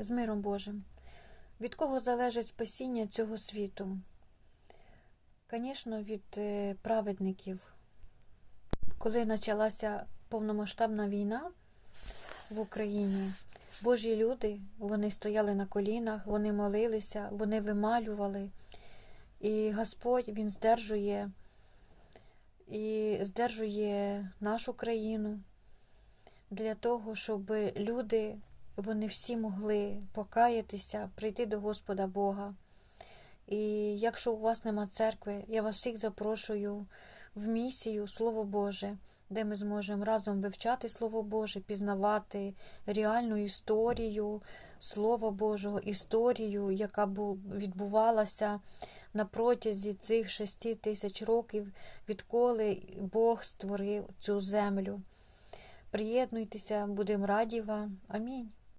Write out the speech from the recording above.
з миром Божим. Від кого залежить спасіння цього світу? Звісно, від е, праведників. Коли почалася повномасштабна війна в Україні, Божі люди вони стояли на колінах, вони молилися, вони вималювали. І Господь Він здержує і здержує нашу країну для того, щоб люди вони всі могли покаятися, прийти до Господа Бога. І якщо у вас нема церкви, я вас всіх запрошую в місію Слово Боже, де ми зможемо разом вивчати Слово Боже, пізнавати реальну історію Слова Божого, історію, яка відбувалася на протязі цих шести тисяч років, відколи Бог створив цю землю. Приєднуйтеся, будемо раді вам. Амінь.